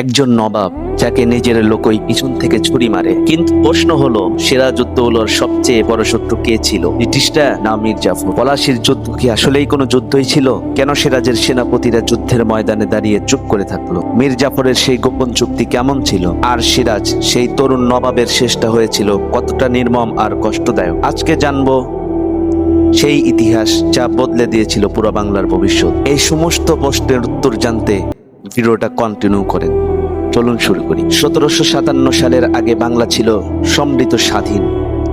একজন নবাব যাকে নিজের লোকই পিছন থেকে ছুরি মারে। কিন্তু প্রশ্ন হলো সিরাজউদ্দৌলার সবচেয়ে বড় শত্রু কে ছিল? ব্রিটিশরা না মীর জাফর পলাশির যুদ্ধ কি আসলেই কোনো যুদ্ধই ছিল? কেন সিরাজের সেনাপতিরা যুদ্ধের ময়দানে দাঁড়িয়ে চুপ করে থাকল? মীর জাফরের সেই গোপন চুক্তি কেমন ছিল? আর সিরাজ, সেই তরুণ নবাবের শেষটা হয়েছিল কতটা নির্মম আর কষ্টদায়ক? আজকে জানব সেই ইতিহাস যা বদলে দিয়েছিল পুরো বাংলার ভবিষ্যৎ। এই সমস্ত প্রশ্নের উত্তর জানতে ভিডিওটা কন্টিনিউ করেন। চলুন শুরু করি। সতেরোশো সাতান্ন সালের আগে বাংলা ছিল সমৃদ্ধ স্বাধীন।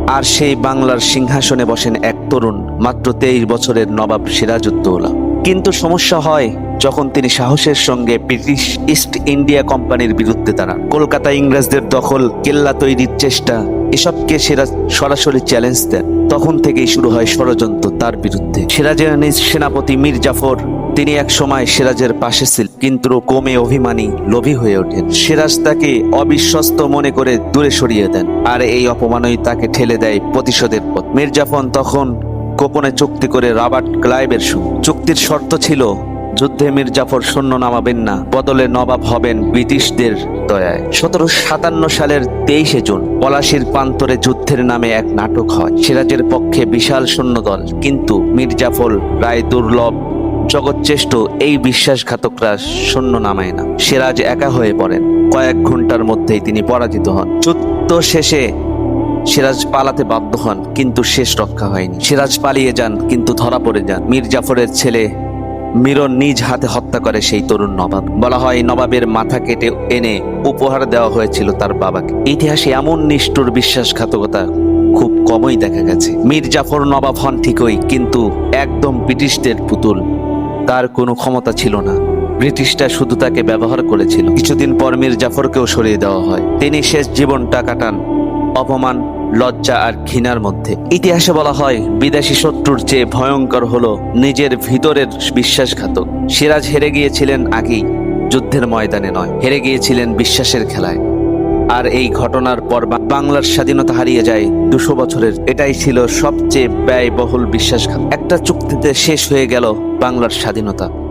আর সেই বাংলার সিংহাসনে বসেন এক তরুণ, মাত্র তেইশ বছরের নবাব সিরাজউদ্দৌলা। কিন্তু সমস্যা হয় যখন তিনি সাহসের সঙ্গে ব্রিটিশ ইস্ট ইন্ডিয়া কোম্পানির বিরুদ্ধে দাঁড়ান। কলকাতা ইংরেজদের দখল, কেল্লা তৈরির চেষ্টা, এসবকে সিরাজ সরাসরি চ্যালেঞ্জ দেন। তখন থেকেই শুরু হয় ষড়যন্ত্র তার বিরুদ্ধে। সিরাজের নিজ সেনাপতি মীর জাফর, তিনি এক সময় সিরাজের পাশে ছিল কিন্তু কমে অভিমানী, লোভী হয়ে ওঠেন। সিরাজ তাকে অবিশ্বস্ত মনে করে দূরে সরিয়ে দেন, আর এই অপমানই তাকে ঠেলে দেয় প্রতিশোধের পথ। মীর জাফর তখন গোপনে চুক্তি করে রাবার্ট ক্লাইবের সঙ্গে। চুক্তির শর্ত ছিল যুদ্ধে মীর জাফর নামাবেন না। বদলে নবাব হবেন ব্রিটিশদের দয়ায়। সতেরো সাতান্ন সালের তেইশে জুন, পলাশির প্রান্তরে যুদ্ধের নামে এক নাটক হয়। সিরাজের পক্ষে বিশাল সৈন্যদল কিন্তু মীর জাফর রায় দুর্লভ জগৎচেষ্ট এই বিশ্বাসঘাতকরা সৈন্য নামায় না। সিরাজ একা হয়ে পড়েন। কয়েক ঘণ্টার মধ্যেই তিনি পরাজিত হন। যুদ্ধ শেষে সিরাজ পালাতে বাধ্য হন, কিন্তু শেষ রক্ষা হয়নি। সিরাজ পালিয়ে যান, কিন্তু ধরা পড়ে যান। মীর জাফরের ছেলে মিরন নিজ হাতে হত্যা করে সেই তরুণ নবাব। বলা হয়, নবাবের মাথা কেটে এনে উপহার দেওয়া হয়েছিল তার বাবাকে। ইতিহাসে এমন নিষ্ঠুর বিশ্বাসঘাতকতা খুব কমই দেখা গেছে। মীর জাফর নবাব হন ঠিকই, কিন্তু একদম ব্রিটিশদের পুতুল। তার কোনো ক্ষমতা ছিল না। ব্রিটিশরা শুধু তাকে ব্যবহার করেছিল। কিছুদিন পর মীর জাফরকেও সরিয়ে দেওয়া হয়। তিনি শেষ জীবনটা কাটান অপমান লজ্জা আর ঘৃণার মধ্যে। ইতিহাসে বলা হয়, বিদেশি শত্রুর চেয়ে ভয়ঙ্কর হলো নিজের ভিতরের বিশ্বাসঘাতক। সিরাজ হেরে গিয়েছিলেন আগেই, যুদ্ধের ময়দানে নয়, হেরে গিয়েছিলেন বিশ্বাসের খেলায়। আর এই ঘটনার পর বাংলার স্বাধীনতা হারিয়ে যায় দুশো বছরের। এটাই ছিল সবচেয়ে ব্যয়বহুল বিশ্বাসঘাত একটা চুক্তিতে শেষ হয়ে গেল বাংলার স্বাধীনতা।